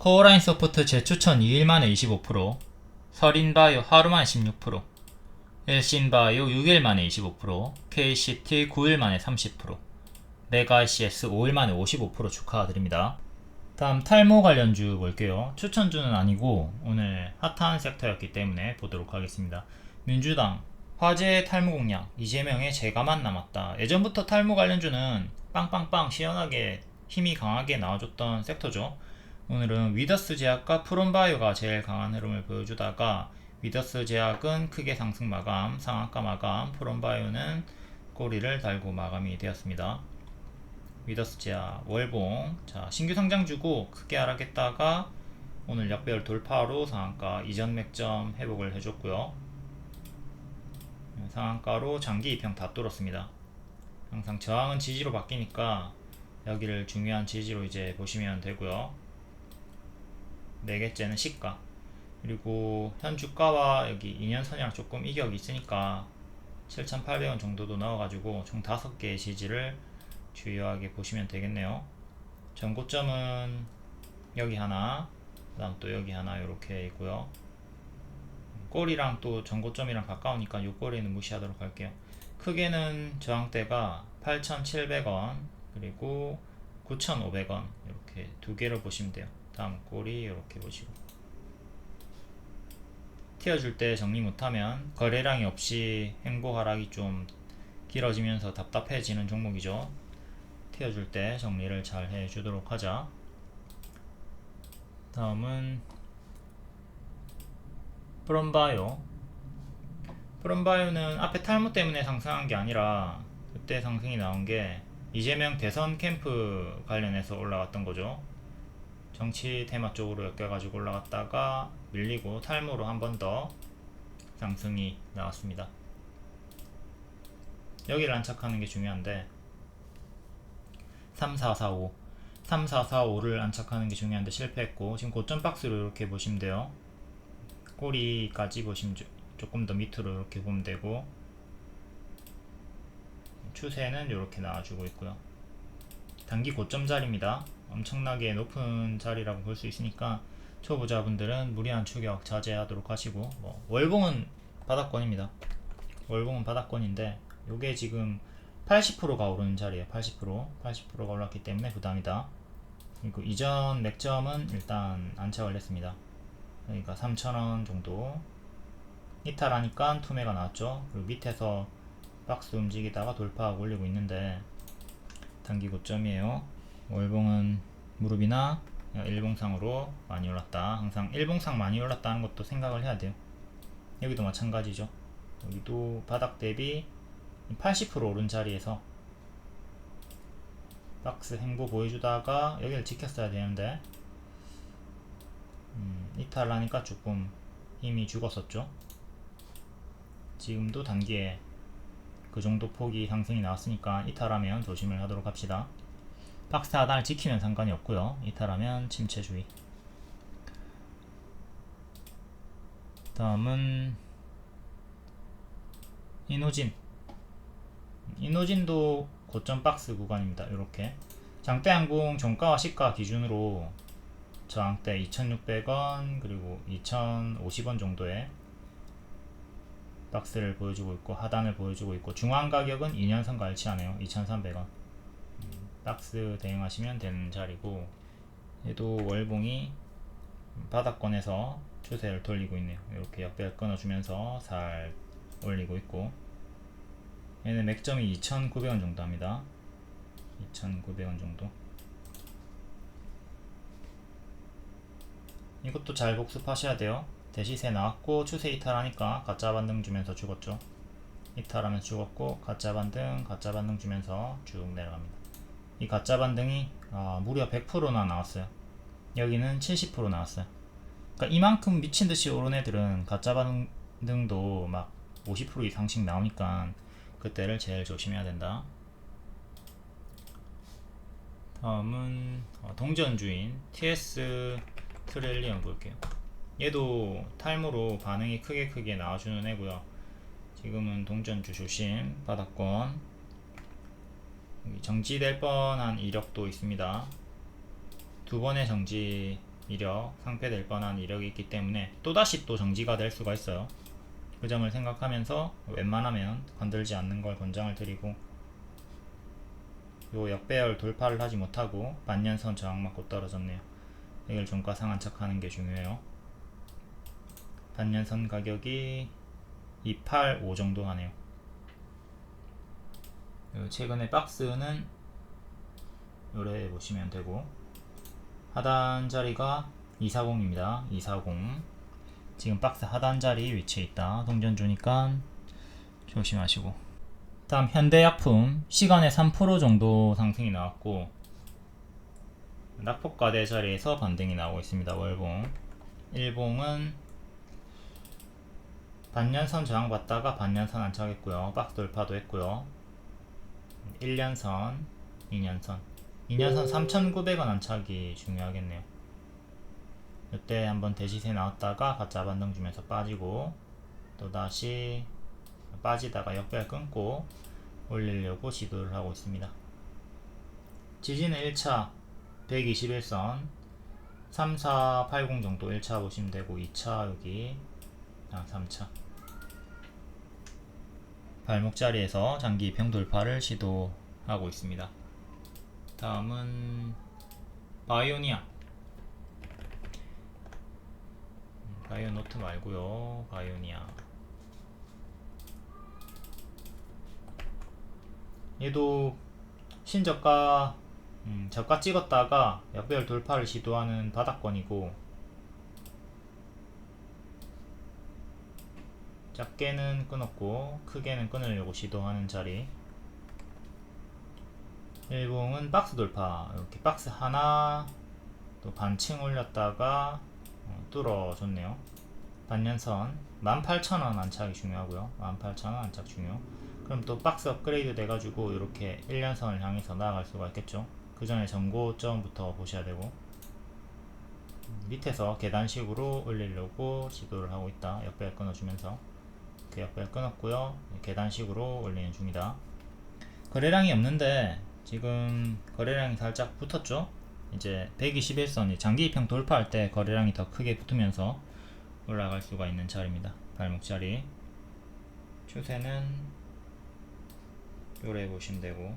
코어라인 소프트 재추천 2일 만에 25%, 서린바이오 하루 만에 16%, 엘신바이오 6일 만에 25%, KCT 9일 만에 30%, 메가ICS 5일 만에 55% 축하드립니다. 다음 탈모 관련주 볼게요. 추천주는 아니고 오늘 핫한 섹터였기 때문에 보도록 하겠습니다. 민주당 화재 탈모 공약 이재명의 제가만 남았다. 예전부터 탈모 관련주는 빵빵빵 시원하게 힘이 강하게 나와줬던 섹터죠. 오늘은 위더스 제약과 프롬바이오가 제일 강한 흐름을 보여주다가 위더스 제약은 크게 상승 마감, 상한가 마감, 프롬바이오는 꼬리를 달고 마감이 되었습니다. 위더스 제약, 월봉, 자 신규 상장 주고 크게 하락했다가 오늘 역별 돌파로 상한가 이전 맥점 회복을 해줬고요. 상한가로 장기 입형 다 뚫었습니다. 항상 저항은 지지로 바뀌니까 여기를 중요한 지지로 이제 보시면 되고요. 네 개째는 시가 그리고 현 주가와 여기 2년 선이랑 조금 이격이 있으니까 7,800원 정도도 넣어가지고 총 5개의 지지를 주요하게 보시면 되겠네요. 전고점은 여기 하나, 그 다음 또 여기 하나 이렇게 있고요. 꼬리랑 또 전고점이랑 가까우니까 이 꼬리는 무시하도록 할게요. 크게는 저항대가 8,700원 그리고 9,500원 이렇게 두 개를 보시면 돼요. 다음 꼬리 이렇게 보시고 튀어줄 때 정리 못하면 거래량이 없이 행보 하락이 좀 길어지면서 답답해지는 종목이죠. 튀어줄 때 정리를 잘 해주도록 하자. 다음은 프롬바이오. 프롬바이오는 앞에 탈모 때문에 상승한 게 아니라 그때 상승이 나온 게 이재명 대선 캠프 관련해서 올라갔던 거죠. 정치 테마 쪽으로 엮여가지고 올라갔다가 밀리고 탈모로 한 번 더 상승이 나왔습니다. 여기를 안착하는 게 중요한데 3445 3445를 안착하는 게 중요한데 실패했고 지금 고점 박스로 이렇게 보시면 돼요. 꼬리까지 보시면 조- 조금 더 밑으로 이렇게 보면 되고 추세는 이렇게 나와주고 있고요. 단기 고점 자리입니다. 엄청나게 높은 자리라고 볼 수 있으니까 초보자분들은 무리한 추격 자제하도록 하시고 뭐 월봉은 바닥권입니다. 월봉은 바닥권인데 요게 지금 80%가 오르는 자리에요. 80% 80%가 올랐기 때문에 부담이다. 그리고 이전 맥점은 일단 안착을 했습니다. 그러니까 3,000원 정도 이탈하니까 투매가 나왔죠. 그리고 밑에서 박스 움직이다가 돌파하고 올리고 있는데 단기 고점이에요. 월봉은 무릎이나 일봉상으로 많이 올랐다. 항상 일봉상 많이 올랐다는 것도 생각을 해야 돼요. 여기도 마찬가지죠. 여기도 바닥 대비 80% 오른 자리에서 박스 행보 보여주다가 여기를 지켰어야 되는데 음, 이탈하니까 조금 힘이 죽었었죠. 지금도 단기에 그 정도 폭이 상승이 나왔으니까 이탈하면 조심을 하도록 합시다. 박스 하단을 지키면 상관이 없고요. 이탈하면 침체주의. 다음은 이노진. 이노진도 고점 박스 구간입니다. 이렇게 장대 항공 종가와 시가 기준으로 저항대 2,600원 그리고 2,050원 정도의 박스를 보여주고 있고 하단을 보여주고 있고 중앙 가격은 2년선과 일치하네요. 2,300원. 박스 대응하시면 되는 자리고 얘도 월봉이 바닥권에서 추세를 돌리고 있네요. 이렇게 역배를 끊어주면서 살 올리고 있고 얘는 맥점이 2,900원 정도 합니다. 2,900원 정도. 이것도 잘 복습하셔야 돼요. 대시세 나왔고 추세 이탈하니까 가짜 반등 주면서 죽었죠. 이탈하면서 죽었고 가짜 반등, 가짜 반등 주면서 쭉 내려갑니다. 이 가짜 반등이 아, 무려 100%나 나왔어요. 여기는 70% 나왔어요. 그러니까 이만큼 미친 듯이 오른 애들은 가짜 반등도 막 50% 이상씩 나오니까 그때를 제일 조심해야 된다. 다음은 어, 동전주인 TS 트릴리언 볼게요. 얘도 탈모로 반응이 크게 크게 나와주는 애고요. 지금은 동전주 조심 바닥권 정지될 뻔한 이력도 있습니다. 두 번의 정지 이력, 상패될 뻔한 이력이 있기 때문에 또다시 또 정지가 될 수가 있어요. 그 점을 생각하면서 웬만하면 건들지 않는 걸 권장을 드리고 요 역배열 돌파를 하지 못하고 반년선 저항 맞고 떨어졌네요. 이걸 종가 상한착하는 게 중요해요. 반년선 가격이 285 정도 하네요. 요 최근에 박스는 요래 보시면 되고 하단 자리가 240입니다. 240 지금 박스 하단 자리 위치에 있다. 동전 주니까 조심하시고 다음 현대약품 시간에 3% 정도 상승이 나왔고 낙폭과대 자리에서 반등이 나오고 있습니다. 월봉 일봉은 반년선 저항받다가 반년선 안착했고요. 박스 돌파도 했고요. 1년선, 2년선 2년선 3,900원 안착이 중요하겠네요. 이때 한번 대시세 나왔다가 가짜 반등 주면서 빠지고 또 다시 빠지다가 역배열 끊고 올리려고 시도를 하고 있습니다. 지지는 1차 121선 3480 정도 1차 보시면 되고 2차 여기 아 3차 발목 자리에서 장기 평 돌파를 시도하고 있습니다. 다음은 바이오니아. 음, 바이오노트 말고요. 바이오니아. 얘도 신저가 음, 저가 찍었다가 역배열 돌파를 시도하는 바닥권이고 작게는 끊었고 크게는 끊으려고 시도하는 자리. 일봉은 박스 돌파. 이렇게 박스 하나 또 반층 올렸다가 어, 뚫어줬네요. 반년선. 18,000원 안착이 중요하고요. 18,000원 안착 중요. 그럼 또 박스 업그레이드 돼가지고 이렇게 1년선을 향해서 나아갈 수가 있겠죠. 그 전에 전고점부터 보셔야 되고. 밑에서 계단식으로 올리려고 시도를 하고 있다. 역배열 끊어주면서 그 역배열 끊었고요. 계단식으로 올리는 중이다. 거래량이 없는데 지금 거래량이 살짝 붙었죠? 이제 121선이 장기 입형 돌파할 때 거래량이 더 크게 붙으면서 올라갈 수가 있는 자리입니다. 발목 자리. 추세는 요래 보시면 되고